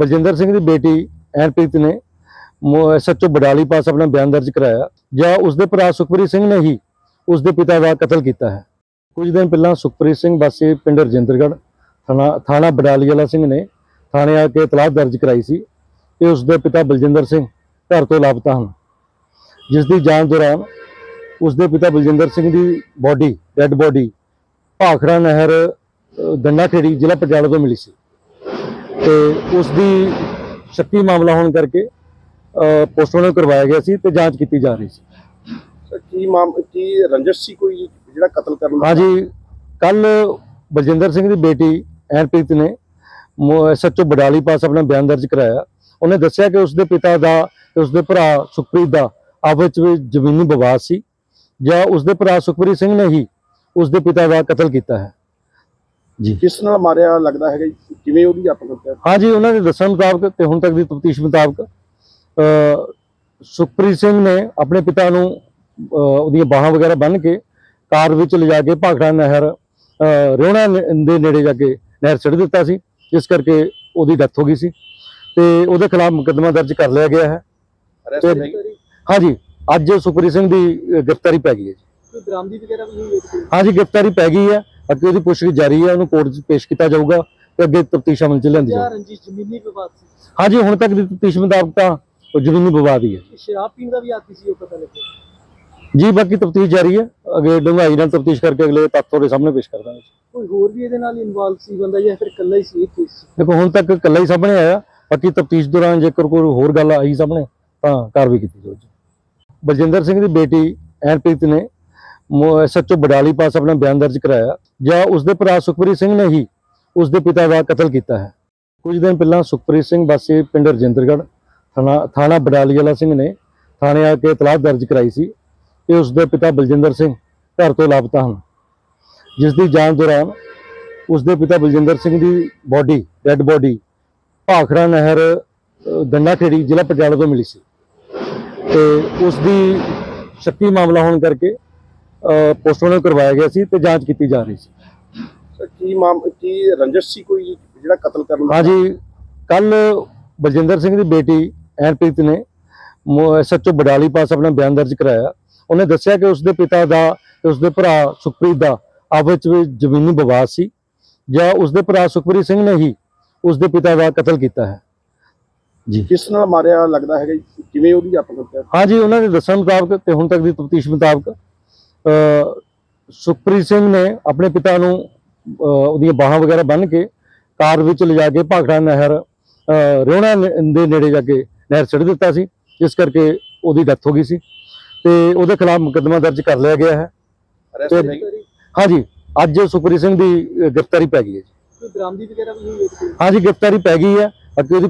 ਬਲਜਿੰਦਰ ਸਿੰਘ ਦੀ ਬੇਟੀ ਐਨਪ੍ਰੀਤ ਨੇ ਸੱਚੋ ਬਡਾਲੀ ਪਾਸ ਆਪਣਾ ਬਿਆਨ ਦਰਜ ਕਰਾਇਆ ਜਾਂ ਉਸਦੇ ਭਰਾ ਸੁਖਪ੍ਰੀਤ ਸਿੰਘ ਨੇ ਹੀ ਉਸਦੇ ਪਿਤਾ ਦਾ ਕਤਲ ਕੀਤਾ ਹੈ। ਕੁਝ ਦਿਨ ਪਹਿਲਾਂ ਸੁਖਪ੍ਰੀਤ ਸਿੰਘ ਵਾਸੀ ਪਿੰਡ ਰਜਿੰਦਰਗੜ੍ਹ ਥਾਣਾ ਥਾਣਾ ਬਡਾਲੀ ਵਾਲਾ ਸਿੰਘ ਨੇ ਥਾਣੇ ਆ ਕੇ ਇਤਲਾਹ ਦਰਜ ਕਰਾਈ ਸੀ ਕਿ ਉਸਦੇ ਪਿਤਾ ਬਲਜਿੰਦਰ ਸਿੰਘ ਘਰ ਤੋਂ ਲਾਪਤਾ ਹਨ। ਜਿਸ ਦੀ ਜਾਂਚ ਦੌਰਾਨ ਉਸਦੇ ਪਿਤਾ ਬਲਜਿੰਦਰ ਸਿੰਘ ਦੀ ਬੋਡੀ ਡੈੱਡ ਬੋਡੀ ਭਾਖੜਾ ਨਹਿਰ ਅ, ਖੇੜੀ ਜ਼ਿਲ੍ਹਾ ਪਟਿਆਲਾ ਤੋਂ ਮਿਲੀ ਸੀ। ਤੇ ਉਸ ਦੀ ਸ਼ੱਕੀ ਮਾਮਲਾ ਹੋਣ ਕਰਕੇ ਪੋਸਟਮਾਰਟਮ ਕਰਵਾਇਆ ਗਿਆ ਸੀ ਤੇ ਜਾਂਚ ਕੀਤੀ ਜਾ ਰਹੀ ਸੀ। ਕੀ ਮਾਮ ਕੀ ਰੰਜਿਸ਼ ਸੀ ਕੋਈ ਜਿਹੜਾ ਕਤਲ ਕਰਨ ਦਾ? ਹਾਂਜੀ ਕੱਲ ਬਲਜਿੰਦਰ ਸਿੰਘ ਦੀ ਬੇਟੀ ਐਨਪ੍ਰੀਤ ਨੇ ਸੱਚੋ ਬਡਾਲੀ ਪਾਸ ਆਪਣਾ ਬਿਆਨ ਦਰਜ ਕਰਾਇਆ। ਉਹਨੇ ਦੱਸਿਆ ਕਿ ਉਸਦੇ ਪਿਤਾ ਦਾ ਤੇ ਉਸਦੇ ਭਰਾ ਸੁਖਪ੍ਰੀਤ ਦਾ ਆਪਸ ਵਿੱਚ ਜ਼ਮੀਨੀ ਵਿਵਾਦ ਸੀ ਜਾਂ ਉਸਦੇ ਭਰਾ ਸੁਖਪ੍ਰੀਤ ਸਿੰਘ ਨੇ ਹੀ ਉਸਦੇ ਪਿਤਾ ਦਾ ਕਤਲ ਕੀਤਾ ਹੈ। ਜੀ ਕਿਸ ਨਾਲ ਮਾਰਿਆ ਲੱਗਦਾ ਹੈਗਾ ਜੀ? ਕਿਵੇਂ ਉਹਦੀ ਆਪਣਾ ਹੱਤਿਆ? ਹਾਂਜੀ ਉਹਨਾਂ ਦੇ ਦੱਸਣ ਮੁਤਾਬਕ ਤੇ ਹੁਣ ਤੱਕ ਦੀ ਤਫਤੀਸ਼ ਮੁਤਾਬਕ ਅ ਸੁਖਪ੍ਰੀਤ ਸਿੰਘ ਨੇ ਆਪਣੇ ਪਿਤਾ ਨੂੰ ਅ, ਉਹਦੀਆਂ ਬਾਹਾਂ ਵਗੈਰਾ ਬੰਨ੍ਹ ਕੇ ਕਾਰ ਵਿੱਚ ਲਿਜਾ ਕੇ ਭਾਖੜਾ ਨਹਿਰ ਅ, ਰਿਉਣਾ ਨ- ਦੇ ਨੇੜੇ ਜਾ ਕੇ ਨਹਿਰ ਛੱਡ ਦਿੱਤਾ ਸੀ ਜਿਸ ਕਰਕੇ ਉਹਦੀ ਡੈਥ ਹੋ ਗਈ ਸੀ ਤੇ ਉਹਦੇ ਖਿਲਾਫ ਮੁਕੱਦਮਾ ਦਰਜ ਕਰ ਲਿਆ ਗਿਆ ਹੈ Arrest ਤੇ- ਹੈਗੀ? ਹਾਂਜੀ ਅੱਜ ਸੁਖਪ੍ਰੀਤ ਸਿੰਘ ਦੀ ਅ, ਗ੍ਰਿਫਤਾਰੀ ਪੈ ਗਈ ਹੈ ਜੀ ਕੋਈ ਬਰਾਮਦੀ ਵਗੈਰਾ ਵੀ ਹੋਈ ਹੈ ਹਾਂਜੀ ਗ੍ਰਿਫਤਾਰੀ ਪੈ ਗਈ ਹੈ ਅੱਗੇ ਉਹਦੀ ਪੁੱਛਗਿੱਛ ਜਾਰੀ ਹੈ ਉਹਨੂੰ ਕੋਰਟ 'ਚ ਪੇਸ਼ ਕੀਤਾ ਜਾਊਗਾ ਤੇ ਅੱਗੇ ਤਫਤੀਸ਼ ਅਮਲ 'ਚ ਲਿਆਂਦੀ ਜਾਊਗੀ। ਰੰਜੀਸ਼ ਜ਼ਮੀਨੀ ਵਿਵਾਦ ਸੀ। ਹਾਂਜੀ ਹੁਣ ਤੱਕ ਦੀ ਤਫਤੀਸ਼ ਮੁਤਾਬਕ ਤਾਂ ਉਹ ਜ਼ਮੀਨੀ ਵਿਵਾਦ ਹੀ ਹੈ। ਸ਼ਰਾਬ ਪੀਣ ਦਾ ਵੀ ਆਦੀ ਸੀ ਉਹ ਪਤਾ ਲੱਗਿਆ। ਜੀ ਬਾਕੀ ਤਫਤੀਸ਼ ਜਾਰੀ ਹੈ। ਅੱਗੇ ਡੂੰਘਾਈ ਨਾਲ ਤਫਤੀਸ਼ ਕਰਕੇ ਅਗਲੇ ਤੱਥ ਤੁਹਾਡੇ ਸਾਹਮਣੇ ਪੇਸ਼ ਕਰ ਦਾਂਗੇ ਕੋਈ ਹੋਰ ਵੀ ਇਹਦੇ ਨਾਲ ਇਨਵੋਲਵ ਸੀ ਬੰਦਾ ਜਾਂ ਫਿਰ ਇਕੱਲਾ ਹੀ ਸੀ ਇਹ ਕੇਸ ਦੇਖੋ ਹੁਣ ਤੱਕ ਇਕੱਲਾ ਹੀ ਸਾਹਮਣੇ ਆਇਆ। ਬਾਕੀ ਤਫਤੀਸ਼ ਦੌਰਾਨ ਜੇਕਰ ਕੋਈ ਹੋਰ ਗੱਲ ਆਈ ਸਾਹਮਣੇ ਤਾਂ ਕਾਰਵਾਈ ਕੀਤੀ ਜਾਊਗੀ ਬਲਜਿੰਦਰ ਸਿੰਘ ਦੀ ਬੇਟੀ ਐਨਪ੍ਰੀਤ ਨੇ ਸੱਚੋ ਬਡਾਲੀ ਪਾਸ ਆਪਣਾ ਬਿਆਨ ਦਰਜ ਕਰਾਇਆ ਜਾਂ ਉਸਦੇ ਭਰਾ ਸੁਖਪ੍ਰੀਤ ਸਿੰਘ ਨੇ ਹੀ ਉਸਦੇ ਪਿਤਾ ਦਾ ਕਤਲ ਕੀਤਾ ਹੈ। ਕੁਝ ਦਿਨ ਪਹਿਲਾਂ ਸੁਖਪ੍ਰੀਤ ਸਿੰਘ ਵਾਸੀ ਪਿੰਡ ਰਜਿੰਦਰਗੜ੍ਹ ਥਾਣਾ ਥਾਣਾ ਬਡਾਲੀ ਵਾਲਾ ਸਿੰਘ ਨੇ ਥਾਣੇ ਆ ਕੇ ਇਤਲਾਹ ਦਰਜ ਕਰਾਈ ਸੀ ਕਿ ਉਸਦੇ ਪਿਤਾ ਬਲਜਿੰਦਰ ਸਿੰਘ ਘਰ ਤੋਂ ਲਾਪਤਾ ਹਨ। ਜਿਸ ਦੀ ਜਾਂਚ ਦੌਰਾਨ ਉਸਦੇ ਪਿਤਾ ਬਲਜਿੰਦਰ ਸਿੰਘ ਦੀ ਬੋਡੀ ਡੈੱਡ ਬੋਡੀ ਭਾਖੜਾ ਨਹਿਰ ਅ, ਗੰਨਾ ਖੇੜੀ ਜ਼ਿਲ੍ਹਾ ਪਟਿਆਲਾ ਤੋਂ ਮਿਲੀ ਸੀ। ਤੇ ਉਸ ਦੀ ਸ਼ੱਕੀ ਮਾਮਲਾ ਹੋਣ ਕਰਕੇ ਪੋਸਟਮਾਰਟਮ ਕਰਵਾਇਆ ਗਿਆ ਸੀ ਤੇ ਜਾਂਚ ਕੀਤੀ ਜਾ ਰਹੀ ਸੀ। ਕੀ ਮਾਮ ਕੀ ਰੰਜਿਸ਼ ਸੀ ਕੋਈ ਜਿਹੜਾ ਕਤਲ ਕਰਨ ਦਾ? ਹਾਂਜੀ ਕੱਲ ਬਲਜਿੰਦਰ ਸਿੰਘ ਦੀ ਬੇਟੀ ਐਨਪ੍ਰੀਤ ਨੇ ਸੱਚੋ ਬਡਾਲੀ ਪਾਸ ਆਪਣਾ ਬਿਆਨ ਦਰਜ ਕਰਾਇਆ। ਉਹਨੇ ਦੱਸਿਆ ਕਿ ਉਸਦੇ ਪਿਤਾ ਦਾ ਤੇ ਉਸਦੇ ਭਰਾ ਸੁਖਪ੍ਰੀਤ ਦਾ ਆਪਸ ਵਿੱਚ ਜ਼ਮੀਨੀ ਵਿਵਾਦ ਸੀ ਜਾਂ ਉਸਦੇ ਭਰਾ ਸੁਖਪ੍ਰੀਤ ਸਿੰਘ ਨੇ ਹੀ ਉਸਦੇ ਪਿਤਾ ਦਾ ਕਤਲ ਕੀਤਾ ਹੈ। ਜੀ। ਕਿਸ ਨਾਲ ਮਾਰਿਆ ਲੱਗਦਾ ਹੈਗਾ? ਕਿਵੇਂ ਉਹਦੀ ਹੱਤਿਆ? ਹਾਂਜੀ ਉਹਨਾਂ ਦੇ ਦੱਸਣ ਮੁਤਾਬਕ ਤੇ ਹੁਣ ਤੱਕ ਦੀ ਤਫਤੀਸ਼ ਮੁਤਾਬਕ ਸੁਖਪ੍ਰੀਤ ਸਿੰਘ ਨੇ ਆਪਣੇ ਪਿਤਾ ਨੂੰ ਉਹਦੀਆਂ ਬਾਹਾਂ ਵਗੈਰਾ ਬੰਨ੍ਹ ਕੇ ਕਾਰ ਵਿੱਚ ਲਿਜਾ ਕੇ ਭਾਖੜਾ ਨਹਿਰ ਨ- ਦੇ ਨੇੜੇ ਜਾ ਕੇ ਨਹਿਰ ਛੱਡ ਦਿੱਤਾ ਸੀ ਜਿਸ ਕਰਕੇ ਉਹਦੀ ਡੈਥ ਹੋ ਗਈ ਸੀ ਤੇ ਉਹਦੇ ਖਿਲਾਫ ਮੁਕੱਦਮਾ ਦਰਜ ਕਰ ਲਿਆ ਗਿਆ ਹੈ? ਹਾਂਜੀ ਅੱਜ ਸੁਖਪ੍ਰੀਤ ਸਿੰਘ ਦੀ ਗ੍ਰਿਫਤਾਰੀ ਪੈ ਗਈ ਹੈ ਜੀ। ਕੋਈ ਬਰਾਮਦੀ ਵਗੈਰਾ ਵੀ ਹੋਈ ਹੈ ਹਾਂਜੀ ਗ੍ਰਿਫਤਾਰੀ ਪੈ ਗਈ ਹੈ। ਅੱਗੇ ਉਹਦੀ